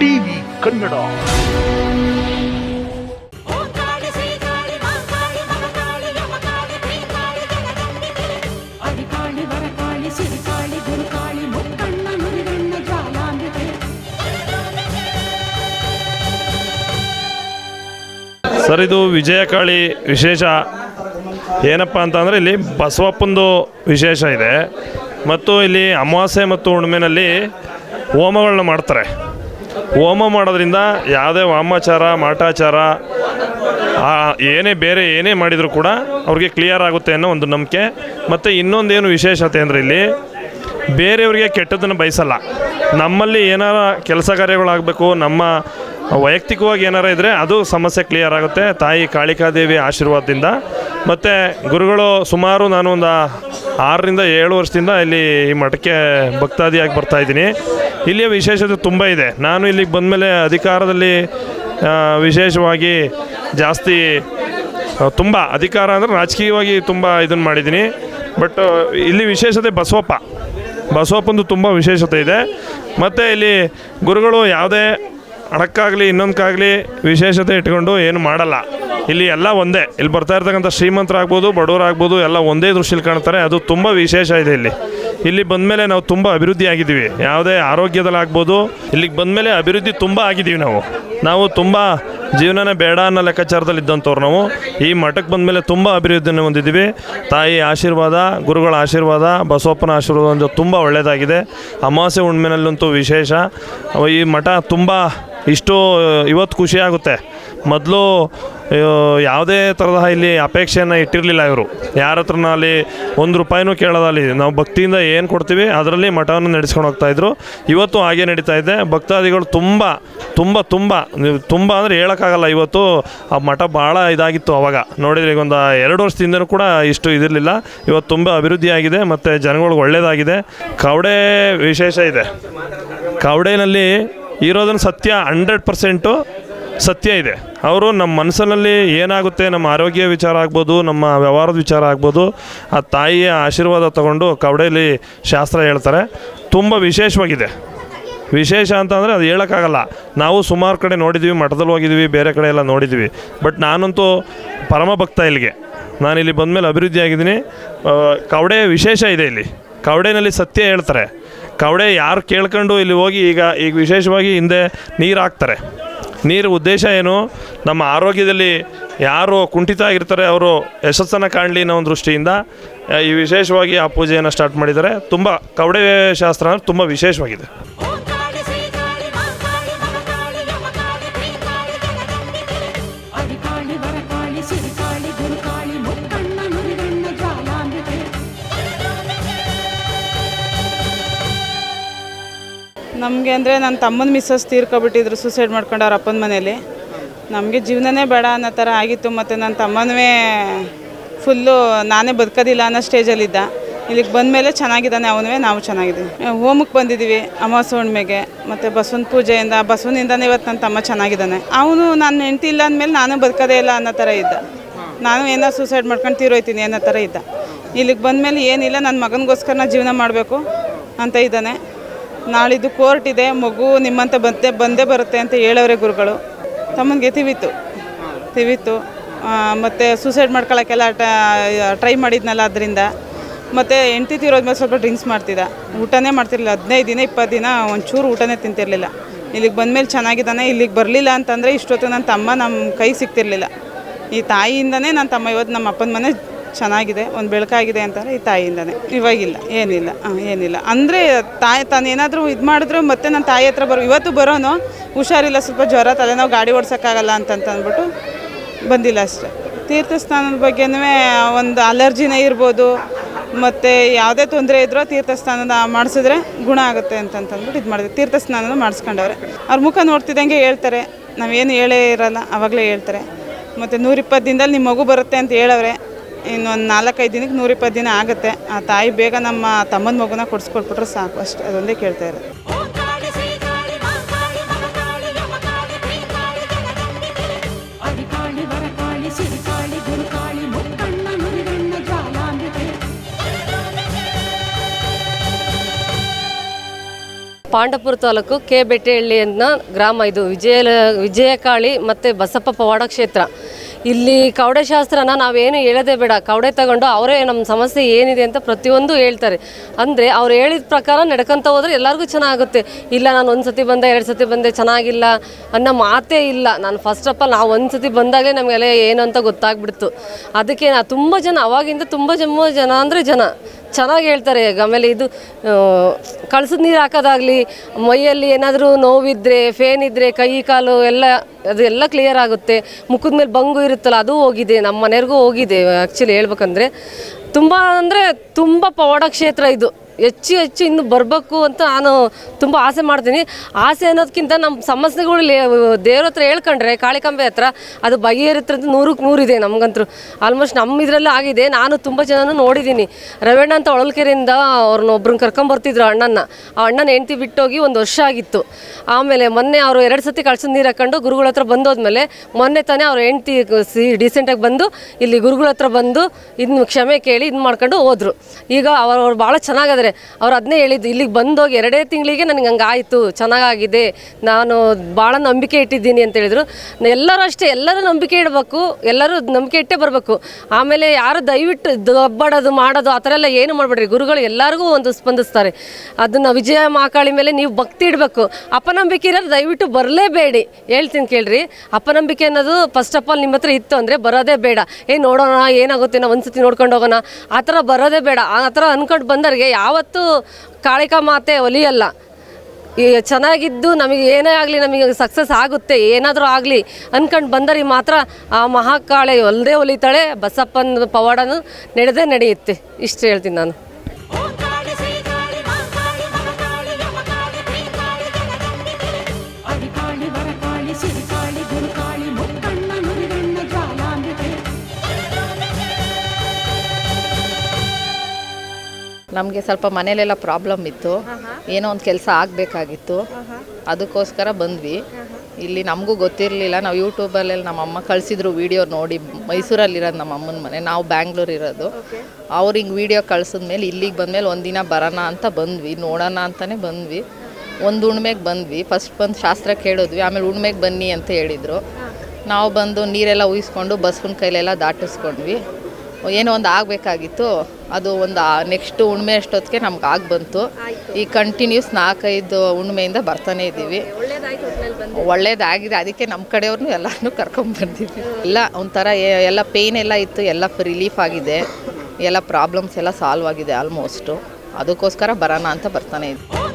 TV Kannada. Sir, ಇದು ವಿಜಯಕಾಳಿ ವಿಶೇಷ. ಏನಪ್ಪ ಅಂತಂದರೆ ಇಲ್ಲಿ ಬಸವಪ್ಪಂದು ವಿಶೇಷ ಇದೆ. ಮತ್ತು ಇಲ್ಲಿ ಅಮಾವಾಸ್ಯೆ ಮತ್ತು ಹುಣ್ಣಿಮೆನಲ್ಲಿ ಹೋಮಗಳನ್ನ ಮಾಡ್ತಾರೆ. ಹೋಮ ಮಾಡೋದ್ರಿಂದ ಯಾವುದೇ ವಾಮಾಚಾರ ಮಾಟಾಚಾರ ಏನೇ ಬೇರೆ ಏನೇ ಮಾಡಿದರೂ ಕೂಡ ಅವ್ರಿಗೆ ಕ್ಲಿಯರ್ ಆಗುತ್ತೆ ಅನ್ನೋ ಒಂದು ನಂಬಿಕೆ. ಮತ್ತು ಇನ್ನೊಂದೇನು ವಿಶೇಷತೆ ಅಂದರೆ ಇಲ್ಲಿ ಬೇರೆಯವರಿಗೆ ಕೆಟ್ಟದನ್ನು ಬಯಸಲ್ಲ. ನಮ್ಮಲ್ಲಿ ಏನಾರ ಕೆಲಸ ಕಾರ್ಯಗಳಾಗಬೇಕು, ನಮ್ಮ ವೈಯಕ್ತಿಕವಾಗಿ ಏನಾರ ಇದ್ದರೆ ಅದು ಸಮಸ್ಯೆ ಕ್ಲಿಯರ್ ಆಗುತ್ತೆ. ತಾಯಿ ಕಾಳಿಕಾದೇವಿ ಆಶೀರ್ವಾದದಿಂದ. ಮತ್ತು ಗುರುಗಳು ಸುಮಾರು ನಾನು ಒಂದು ಆರರಿಂದ ಏಳು ವರ್ಷದಿಂದ ಇಲ್ಲಿ ಈ ಮಠಕ್ಕೆ ಭಕ್ತಾದಿಯಾಗಿ ಬರ್ತಾ ಇದ್ದೀನಿ. ಇಲ್ಲಿಯ ವಿಶೇಷತೆ ತುಂಬ ಇದೆ. ನಾನು ಇಲ್ಲಿಗೆ ಬಂದಮೇಲೆ ಅಧಿಕಾರದಲ್ಲಿ ವಿಶೇಷವಾಗಿ ಜಾಸ್ತಿ ತುಂಬ ಅಧಿಕಾರ ಅಂದರೆ ರಾಜಕೀಯವಾಗಿ ತುಂಬ ಇದನ್ನು ಮಾಡಿದ್ದೀನಿ. ಬಟ್ ಇಲ್ಲಿ ವಿಶೇಷತೆ ಬಸವಪ್ಪ. ಬಸವಪ್ಪಂದು ತುಂಬ ವಿಶೇಷತೆ ಇದೆ. ಮತ್ತು ಇಲ್ಲಿ ಗುರುಗಳು ಯಾವುದೇ ಹಣಕ್ಕಾಗಲಿ ಇನ್ನೊಂದಕ್ಕಾಗಲಿ ವಿಶೇಷತೆ ಇಟ್ಕೊಂಡು ಏನು ಮಾಡಲ್ಲ. ಇಲ್ಲಿ ಎಲ್ಲ ಒಂದೇ. ಇಲ್ಲಿ ಬರ್ತಾ ಇರ್ತಕ್ಕಂಥ ಶ್ರೀಮಂತರಾಗ್ಬೋದು, ಬಡವರಾಗ್ಬೋದು, ಎಲ್ಲ ಒಂದೇ ದೃಷ್ಟಿಲಿ ಕಾಣ್ತಾರೆ. ಅದು ತುಂಬ ವಿಶೇಷ ಇದೆ ಇಲ್ಲಿ. ಇಲ್ಲಿ ಬಂದಮೇಲೆ ನಾವು ತುಂಬ ಅಭಿವೃದ್ಧಿ ಆಗಿದ್ದೀವಿ. ಯಾವುದೇ ಆರೋಗ್ಯದಲ್ಲಾಗ್ಬೋದು, ಇಲ್ಲಿಗೆ ಬಂದಮೇಲೆ ಅಭಿವೃದ್ಧಿ ತುಂಬ ಆಗಿದ್ದೀವಿ ನಾವು. ನಾವು ತುಂಬ ಜೀವನನೇ ಬೇಡ ಅನ್ನೋ ಲೆಕ್ಕಾಚಾರದಲ್ಲಿ ಇದ್ದಂಥವ್ರು ನಾವು. ಈ ಮಠಕ್ಕೆ ಬಂದಮೇಲೆ ತುಂಬ ಅಭಿವೃದ್ಧಿಯನ್ನು ಹೊಂದಿದ್ದೀವಿ. ತಾಯಿ ಆಶೀರ್ವಾದ, ಗುರುಗಳ ಆಶೀರ್ವಾದ, ಬಸವಪ್ಪನ ಆಶೀರ್ವಾದ ತುಂಬ ಒಳ್ಳೆಯದಾಗಿದೆ ಅಮಾವಾಸ್ಯೆ ಹುಣ್ಣಿಮೆನಲ್ಲಂತೂ ವಿಶೇಷ. ಈ ಮಠ ತುಂಬ ಇಷ್ಟು ಇವತ್ತು ಖುಷಿ ಆಗುತ್ತೆ. ಮೊದಲು ಯಾವುದೇ ಥರದ ಇಲ್ಲಿ ಅಪೇಕ್ಷೆಯನ್ನು ಇಟ್ಟಿರಲಿಲ್ಲ ಇವರು. ಯಾರ ಹತ್ರನ ಅಲ್ಲಿ ಒಂದು ರೂಪಾಯಿನೂ ಕೇಳೋದಲ್ಲಿ ನಾವು ಭಕ್ತಿಯಿಂದ ಏನು ಕೊಡ್ತೀವಿ ಅದರಲ್ಲಿ ಮಠವನ್ನು ನಡೆಸ್ಕೊಂಡು ಹೋಗ್ತಾಯಿದ್ರು ಇವತ್ತು ಹಾಗೆ ನಡೀತಾ ಇದೆ. ಭಕ್ತಾದಿಗಳು ತುಂಬ ತುಂಬ ತುಂಬ ತುಂಬ ಅಂದರೆ ಹೇಳೋಕ್ಕಾಗಲ್ಲ ಇವತ್ತು ಆ ಮಠ ಭಾಳ ಇದಾಗಿತ್ತು ಅವಾಗ. ನೋಡಿದರೆ ಈಗ ಒಂದು ಎರಡು ವರ್ಷದಿಂದನೂ ಕೂಡ ಇಷ್ಟು ಇದಿರಲಿಲ್ಲ. ಇವತ್ತು ತುಂಬ ಅಭಿವೃದ್ಧಿಯಾಗಿದೆ ಮತ್ತು ಜನಗಳಿಗೆ ಒಳ್ಳೆಯದಾಗಿದೆ ಕವಡೆ ವಿಶೇಷ ಇದೆ. ಕವಡೆನಲ್ಲಿ ಇರೋದನ್ನು ಸತ್ಯ ಹಂಡ್ರೆಡ್ ಪರ್ಸೆಂಟು ಸತ್ಯ ಇದೆ. ಅವರು ನಮ್ಮ ಮನಸ್ಸಿನಲ್ಲಿ ಏನಾಗುತ್ತೆ, ನಮ್ಮ ಆರೋಗ್ಯ ವಿಚಾರ ಆಗ್ಬೋದು, ನಮ್ಮ ವ್ಯವಹಾರದ ವಿಚಾರ ಆಗ್ಬೋದು, ಆ ತಾಯಿಯ ಆಶೀರ್ವಾದ ತಗೊಂಡು ಕವಡೆಯಲ್ಲಿ ಶಾಸ್ತ್ರ ಹೇಳ್ತಾರೆ. ತುಂಬ ವಿಶೇಷವಾಗಿದೆ. ವಿಶೇಷ ಅಂತಂದರೆ ಅದು ಹೇಳೋಕ್ಕಾಗಲ್ಲ. ನಾವು ಸುಮಾರು ಕಡೆ ನೋಡಿದ್ದೀವಿ ಮಠದಲ್ಲಿ ಹೋಗಿದ್ದೀವಿ ಬೇರೆ ಕಡೆ ಎಲ್ಲ ನೋಡಿದ್ದೀವಿ ಬಟ್ ನಾನಂತೂ ಪರಮ ಭಕ್ತ ಇಲ್ಲಿಗೆ. ನಾನು ಇಲ್ಲಿ ಬಂದಮೇಲೆ ಅಭಿವೃದ್ಧಿ ಆಗಿದ್ದೀನಿ ಕವಡೆ ವಿಶೇಷ ಇದೆ ಇಲ್ಲಿ. ಕವಡೆಯಲ್ಲಿ ಸತ್ಯ ಹೇಳ್ತಾರೆ. ಕವಡೆ ಯಾರು ಕೇಳ್ಕೊಂಡು ಇಲ್ಲಿ ಹೋಗಿ ಈಗ ಈಗ ವಿಶೇಷವಾಗಿ ಹಿಂದೆ ನೀರು ಹಾಕ್ತಾರೆ. ನೀರು ಉದ್ದೇಶ ಏನು? ನಮ್ಮ ಆರೋಗ್ಯದಲ್ಲಿ ಯಾರು ಕುಂಠಿತ ಆಗಿರ್ತಾರೆ, ಅವರು ಯಶಸ್ಸನ್ನು ಕಾಣಲಿ ಅನ್ನೋ ಒಂದು ದೃಷ್ಟಿಯಿಂದ ಈ ವಿಶೇಷವಾಗಿ ಆ ಪೂಜೆಯನ್ನು ಸ್ಟಾರ್ಟ್ ಮಾಡಿದ್ದಾರೆ. ತುಂಬ ಕವಡೆ ಶಾಸ್ತ್ರ ತುಂಬ ವಿಶೇಷವಾಗಿದೆ. ನಮಗೆ ಅಂದರೆ ನನ್ನ ತಮ್ಮನ ಮಿಸ್ಸಸ್ ತೀರ್ಕೊಬಿಟ್ಟಿದ್ರು ಸೂಸೈಡ್ ಮಾಡ್ಕೊಂಡು ಅವ್ರ ಅಪ್ಪನ ಮನೇಲಿ. ನಮಗೆ ಜೀವನನೇ ಬೇಡ ಅನ್ನೋ ಥರ ಆಗಿತ್ತು, ಮತ್ತು ನನ್ನ ತಮ್ಮನವೇ ಫುಲ್ಲು ನಾನೇ ಬದುಕೋದಿಲ್ಲ ಅನ್ನೋ ಸ್ಟೇಜಲ್ಲಿದ್ದ ಇಲ್ಲಿಗೆ ಬಂದಮೇಲೆ ಚೆನ್ನಾಗಿದ್ದಾನೆ, ಅವನುವೇ ನಾವು ಚೆನ್ನಾಗಿದ್ದೀವಿ. ಹೋಮಕ್ಕೆ ಬಂದಿದ್ದೀವಿ, ಅಮಾವಾಸ್ಯೆ ಹುಣ್ಣಿಮೆಗೆ ಮತ್ತು ಬಸವನ ಪೂಜೆಯಿಂದ, ಬಸವನಿಂದನೇ ಇವತ್ತು ನನ್ನ ತಮ್ಮ ಚೆನ್ನಾಗಿದ್ದಾನೆ. ಅವನು ನಾನು ಹೆಂಡತಿ ಇಲ್ಲ ಅಂದಮೇಲೆ ನಾನು ಬದುಕೋದೇ ಇಲ್ಲ ಅನ್ನೋ ಥರ ಇದ್ದ. ನಾನು ಏನೋ ಸೂಸೈಡ್ ಮಾಡ್ಕೊಂಡು ತೀರೋಯ್ತೀನಿ ಅನ್ನೋ ಥರ ಇದ್ದ. ಇಲ್ಲಿಗೆ ಬಂದಮೇಲೆ ಏನಿಲ್ಲ ನನ್ನ ಮಗನಿಗೋಸ್ಕರ ಜೀವನ ಮಾಡಬೇಕು ಅಂತ ಇದ್ದಾನೆ. ನಾಳಿದ್ದು ಕೋರ್ಟ್ ಇದೆ, ಮಗು ನಿಮ್ಮಂತ ಬಂದೆ, ಬಂದೇ ಬರುತ್ತೆ ಅಂತ ಹೇಳವ್ರೆ ಗುರುಗಳು. ತಮ್ಮನಿಗೆ ತಿವಿತ್ತು ತಿವಿತ್ತು ಮತ್ತು ಸೂಸೈಡ್ ಮಾಡ್ಕೊಳ್ಳೋಕ್ಕೆಲ್ಲ ಟ್ರೈ ಮಾಡಿದ್ನಲ್ಲ ಅದರಿಂದ. ಮತ್ತು ತಿರೋದ ಮೇಲೆ ಸ್ವಲ್ಪ ಡ್ರಿಂಕ್ಸ್ ಮಾಡ್ತಿದ್ದ. ಊಟನೇ ಮಾಡ್ತಿರ್ಲಿಲ್ಲ. ಹದಿನೈದು ದಿನ, ಇಪ್ಪತ್ತು ದಿನ ಒಂಚೂರು ಊಟನೇ ತಿಂತಿರಲಿಲ್ಲ. ಇಲ್ಲಿಗೆ ಬಂದಮೇಲೆ ಚೆನ್ನಾಗಿದ್ದಾನೆ, ಇಲ್ಲಿಗೆ ಬರಲಿಲ್ಲ ಅಂತಂದರೆ ಇಷ್ಟೊತ್ತು ನನ್ನ ತಮ್ಮ ನಮ್ಮ ಕೈ ಸಿಗ್ತಿರ್ಲಿಲ್ಲ ಈ ತಾಯಿಯಿಂದನೇ ನನ್ನ ತಮ್ಮ ಇವತ್ತು ನಮ್ಮ ಅಪ್ಪನ ಮನೆ ಚೆನ್ನಾಗಿದೆ, ಒಂದು ಬೆಳಕಾಗಿದೆ ಅಂತಾರೆ ಈ ತಾಯಿಯಿಂದನೇ. ಇವಾಗಿಲ್ಲ, ಏನಿಲ್ಲ ಹಾಂ ಏನಿಲ್ಲ. ಅಂದರೆ ತಾಯಿ, ತಾನು ಏನಾದರೂ ಇದು ಮಾಡಿದ್ರು ಮತ್ತೆ ನನ್ನ ತಾಯಿ ಹತ್ರ ಬರೋ, ಇವತ್ತು ಬರೋನು ಹುಷಾರಿಲ್ಲ, ಸ್ವಲ್ಪ ಜ್ವರ, ತಲೆನೋವು, ಗಾಡಿ ಓಡ್ಸೋಕ್ಕಾಗಲ್ಲ ಅಂತಂತ ಅಂದ್ಬಿಟ್ಟು ಬಂದಿಲ್ಲ ಅಷ್ಟೇ. ತೀರ್ಥಸ್ಥಾನದ ಬಗ್ಗೆನೂ ಒಂದು ಅಲರ್ಜಿನೇ ಇರ್ಬೋದು, ಮತ್ತು ಯಾವುದೇ ತೊಂದರೆ ಇದ್ದರೂ ತೀರ್ಥಸ್ಥಾನ ಮಾಡಿಸಿದ್ರೆ ಗುಣ ಆಗುತ್ತೆ ಅಂತಂತಂದ್ಬಿಟ್ಟು ಇದು ಮಾಡಿದೆ. ತೀರ್ಥಸ್ನಾನ ಮಾಡಿಸ್ಕೊಂಡವ್ರೆ. ಅವ್ರ ಮುಖ ನೋಡ್ತಿದ್ದಂಗೆ ಹೇಳ್ತಾರೆ. ನಾವೇನು ಹೇಳೇ ಇರಲ್ಲ ಆವಾಗಲೇ ಹೇಳ್ತಾರೆ. ಮತ್ತು ನೂರಿಪ್ಪತ್ತು ದಿನದಲ್ಲಿ ನಿಮ್ಮ ಮಗು ಬರುತ್ತೆ ಅಂತ ಹೇಳವ್ರೆ. ಇನ್ನೊಂದು ನಾಲ್ಕೈದು ದಿನಕ್ಕೆ ನೂರಿಪ್ಪತ್ತು ದಿನ ಆಗುತ್ತೆ. ಆ ತಾಯಿ ಬೇಗ ನಮ್ಮ ತಮ್ಮನ ಮಗುನ ಕೊಡಿಸ್ಕೊಟ್ಬಿಟ್ರೆ ಸಾಕು. ಅಷ್ಟೇ, ಅದೊಂದೇ ಕೇಳ್ತಾ ಇರೋದು. ಪಾಂಡಪುರ ತಾಲೂಕು ಕೆ ಬೆಟ್ಟೆಹಳ್ಳಿ ಅನ್ನೋ ಗ್ರಾಮ ಇದು. ವಿಜಯ ವಿಜಯಕಾಳಿ ಮತ್ತು ಬಸಪ್ಪ ಪವಾಡ ಕ್ಷೇತ್ರ. ಇಲ್ಲಿ ಕವಡೆ ಶಾಸ್ತ್ರನ ನಾವೇನು ಹೇಳೋದೇ ಬೇಡ. ಕವಡೆ ತಗೊಂಡು ಅವರೇ ನಮ್ಮ ಸಮಸ್ಯೆ ಏನಿದೆ ಅಂತ ಪ್ರತಿಯೊಂದು ಹೇಳ್ತಾರೆ. ಅಂದರೆ ಅವ್ರು ಹೇಳಿದ ಪ್ರಕಾರ ನಡ್ಕೊತ ಹೋದ್ರೆ ಎಲ್ಲರಿಗೂ ಚೆನ್ನಾಗುತ್ತೆ. ಇಲ್ಲ, ನಾನು ಒಂದು ಸತಿ ಬಂದೆ ಎರಡು ಸತಿ ಬಂದೆ, ಚೆನ್ನಾಗಿಲ್ಲ ಅನ್ನೋ ಮಾತೇ ಇಲ್ಲ. ನಾನು ಫಸ್ಟ್ ಆಫ್ ಆಲ್ ನಾವು ಒಂದು ಸತಿ ಬಂದಾಗಲೇ ನಮಗೆಲ್ಲ ಏನು ಅಂತ ಗೊತ್ತಾಗ್ಬಿಡ್ತು. ಅದಕ್ಕೆ ನಾ ತುಂಬ ಜನ, ಅವಾಗಿಂದ ತುಂಬ ಜಮ್ಮ ಜನ ಅಂದರೆ ಜನ. ಚೆನ್ನಾಗಿ ಹೇಳ್ತಾರೆ. ಆಮೇಲೆ ಇದು ಕಳ್ಸದ ನೀರು ಹಾಕೋದಾಗಲಿ, ಮೈಯಲ್ಲಿ ಏನಾದರೂ ನೋವಿದ್ರೆ ಫೇನ್ ಇದ್ರೆ ಕೈ, ಕಾಲು ಎಲ್ಲ, ಅದು ಎಲ್ಲ ಕ್ಲಿಯರ್ ಆಗುತ್ತೆ. ಮುಖದ ಮೇಲೆ ಬಂಗು ಇರುತ್ತಲ್ಲ, ಅದು ಹೋಗಿದೆ. ನಮ್ಮ ಮನೆಯವ್ರಿಗೂ ಹೋಗಿದೆ ಆ್ಯಕ್ಚುಲಿ ಹೇಳ್ಬೇಕಂದ್ರೆ. ತುಂಬ ಅಂದರೆ ತುಂಬ ಪವಾಡ ಕ್ಷೇತ್ರ ಇದು. ಹೆಚ್ಚು ಹೆಚ್ಚು ಇನ್ನು ಬರಬೇಕು ಅಂತ ನಾನು ತುಂಬ ಆಸೆ ಮಾಡ್ತೀನಿ. ಆಸೆ ಅನ್ನೋದಕ್ಕಿಂತ ನಮ್ಮ ಸಮಸ್ಯೆಗಳು ದೇವ್ರ ಹತ್ರ ಹೇಳ್ಕೊಂಡ್ರೆ, ಕಾಳಿಕಂಬೆ ಹತ್ರ ಅದು ಬಗೆಹರಿತ್ರ ನೂರಕ್ಕೆ ನೂರಿದೆ ನಮಗಂತೂ ಆಲ್ಮೋಸ್ಟ್ ನಮ್ಮ ಇದರಲ್ಲೇ ಆಗಿದೆ. ನಾನು ತುಂಬ ಜನನೂ ನೋಡಿದ್ದೀನಿ. ರವಣ್ಣ ಅಂತ ಹೊಳಲ್ಕೆರೆಯಿಂದ ಅವ್ರನ್ನ ಒಬ್ರನ್ನ ಕರ್ಕೊಂಬರ್ತಿದ್ರು ಅಣ್ಣನ ಆ ಅಣ್ಣನ ಹೆಂಡ್ತಿ ಬಿಟ್ಟೋಗಿ ಒಂದು ವರ್ಷ ಆಗಿತ್ತು. ಆಮೇಲೆ ಮೊನ್ನೆ ಅವರು ಎರಡು ಸತಿ ಕಳ್ಸಿದ ನೀರು ಹಾಕೊಂಡು ಗುರುಗಳ ಹತ್ರ ಬಂದೋದ್ಮೇಲೆ ಮೊನ್ನೆ ತಾನೇ ಅವ್ರ ಹೆಂಡ್ತಿ ಸಿ ಡಿಸೆಂಟಾಗಿ ಬಂದು ಇಲ್ಲಿ ಗುರುಗಳ ಹತ್ರ ಬಂದು ಇನ್ನು ಕ್ಷಮೆ ಕೇಳಿ ಇದು ಮಾಡ್ಕೊಂಡು ಹೋದ್ರು. ಈಗ ಅವರು ಭಾಳ ಭಾಳ ಚೆನ್ನಾಗದಾರೆ ಅವ್ರು ಅದನ್ನೇ ಹೇಳಿದ್ದು. ಇಲ್ಲಿಗೆ ಬಂದೋಗಿ ಎರಡೇ ತಿಂಗಳಿಗೆ ನನಗೆ ಹಂಗಾಯಿತು ಚೆನ್ನಾಗಾಗಿದೆ. ನಾನು ಭಾಳ ನಂಬಿಕೆ ಇಟ್ಟಿದ್ದೀನಿ ಅಂತ ಹೇಳಿದರು. ಎಲ್ಲರೂ ಅಷ್ಟೇ. ಎಲ್ಲರೂ ನಂಬಿಕೆ ಇಡಬೇಕು. ಎಲ್ಲರೂ ನಂಬಿಕೆ ಇಟ್ಟೇ ಬರಬೇಕು. ಆಮೇಲೆ ಯಾರು ದಯವಿಟ್ಟು ದಬ್ಬಾಡೋದು, ಮಾಡೋದು, ಆ ಥರ ಎಲ್ಲ ಏನು ಮಾಡಬೇಡ್ರಿ. ಗುರುಗಳು ಎಲ್ಲರಿಗೂ ಒಂದು ಸ್ಪಂದಿಸ್ತಾರೆ. ಅದನ್ನು ವಿಜಯ ಮಾಕಾಳಿ ಮೇಲೆ ನೀವು ಭಕ್ತಿ ಇಡಬೇಕು. ಅಪನಂಬಿಕೆ ಇರೋದು ದಯವಿಟ್ಟು ಬರಲೇಬೇಡಿ. ಹೇಳ್ತೀನಿ ಕೇಳ್ರಿ. ಅಪನಂಬಿಕೆ ಅನ್ನೋದು ಫಸ್ಟ್ ಆಫ್ ಆಲ್ ನಿಮ್ಮ ಹತ್ರ ಇತ್ತು ಅಂದರೆ ಬರೋದೇ ಬೇಡ. ಏ ನೋಡೋಣ, ಏನಾಗುತ್ತೆ, ನಾವು ಒಂದ್ಸತಿ ನೋಡ್ಕೊಂಡು ಹೋಗೋಣ. ಆ ಥರ ಬರೋದೇ ಬೇಡ. ಆ ಥರ ಅಂದ್ಕೊಂಡು ಬಂದವ್ರಿಗೆ ಯಾವತ್ತೂ ಕಾಳಿಕಾ ಮಾತೆ ಒಲಿಯಲ್ಲ. ಚೆನ್ನಾಗಿದ್ದು ನಮಗೆ ಏನೇ ಆಗಲಿ ನಮಗೆ ಸಕ್ಸಸ್ ಆಗುತ್ತೆ, ಏನಾದರೂ ಆಗಲಿ ಅಂದ್ಕೊಂಡು ಬಂದರೆ ಮಾತ್ರ ಆ ಮಹಾಕಾಳೆ ಒಲ್ದೇ ಒಲಿತಾಳೆ, ಬಸಪ್ಪನ ಪವಾಡನು ನಡೆದೇ ನಡೆಯುತ್ತೆ. ಇಷ್ಟು ಹೇಳ್ತೀನಿ ನಾನು. ನಮಗೆ ಸ್ವಲ್ಪ ಮನೇಲೆಲ್ಲ ಪ್ರಾಬ್ಲಮ್ ಇತ್ತು. ಏನೋ ಒಂದು ಕೆಲಸ ಆಗಬೇಕಾಗಿತ್ತು. ಅದಕ್ಕೋಸ್ಕರ ಬಂದ್ವಿ. ಇಲ್ಲಿ ನಮಗೂ ಗೊತ್ತಿರಲಿಲ್ಲ. ನಾವು ಯೂಟ್ಯೂಬಲ್ಲೆಲ್ಲ ನಮ್ಮ ಅಮ್ಮ ಕಳಿಸಿದ್ರು ವಿಡಿಯೋ ನೋಡಿ. ಮೈಸೂರಲ್ಲಿರೋದು ನಮ್ಮ ಅಮ್ಮನ ಮನೆ. ನಾವು ಬ್ಯಾಂಗ್ಳೂರ್ ಇರೋದು. ಅವ್ರು ಹಿಂಗೆ ವಿಡಿಯೋ ಕಳ್ಸಿದ್ಮೇಲೆ ಇಲ್ಲಿಗೆ ಬಂದಮೇಲೆ ಒಂದಿನ ಬರೋಣ ಅಂತ ಬಂದ್ವಿ. ನೋಡೋಣ ಅಂತಲೇ ಬಂದ್ವಿ. ಒಂದು ಉಣ್ಮೆಗೆ ಬಂದ್ವಿ. ಫಸ್ಟ್ ಬಂದು ಶಾಸ್ತ್ರ ಕೇಳಿದ್ವಿ. ಆಮೇಲೆ ಉಣ್ಮೆಗೆ ಬನ್ನಿ ಅಂತ ಹೇಳಿದರು. ನಾವು ಬಂದು ನೀರೆಲ್ಲ ಉಯಿಸ್ಕೊಂಡು ಬಸ್ಸಿನ ಕೈಲೆಲ್ಲ ದಾಟಿಸ್ಕೊಂಡ್ವಿ. ಏನೋ ಒಂದು ಆಗಬೇಕಾಗಿತ್ತು. ಅದು ಒಂದು ನೆಕ್ಸ್ಟ್ ಉಣ್ಮೆ ಅಷ್ಟೊತ್ತಿಗೆ ನಮ್ಗೆ ಆಗಿ ಬಂತು. ಈ ಕಂಟಿನ್ಯೂಸ್ ನಾಲ್ಕೈದು ಉಣ್ಮೆಯಿಂದ ಬರ್ತಾನೆ ಇದ್ದೀವಿ. ಒಳ್ಳೇದಾಗಿದೆ. ಅದಕ್ಕೆ ನಮ್ಮ ಕಡೆಯವ್ರನ್ನೂ ಎಲ್ಲರನ್ನೂ ಕರ್ಕೊಂಡ್ಬಂದಿದ್ವಿ ಎಲ್ಲ ಒಂಥರ ಎಲ್ಲ ಪೇಯ್ನ್ ಎಲ್ಲ ಇತ್ತು ಎಲ್ಲ ರಿಲೀಫ್ ಆಗಿದೆ. ಎಲ್ಲ ಪ್ರಾಬ್ಲಮ್ಸ್ ಎಲ್ಲ ಸಾಲ್ವ್ ಆಗಿದೆ ಆಲ್ಮೋಸ್ಟು ಅದಕ್ಕೋಸ್ಕರ ಬರೋಣ ಅಂತ ಬರ್ತಾನೆ ಇದ್ವಿ. ಓಂ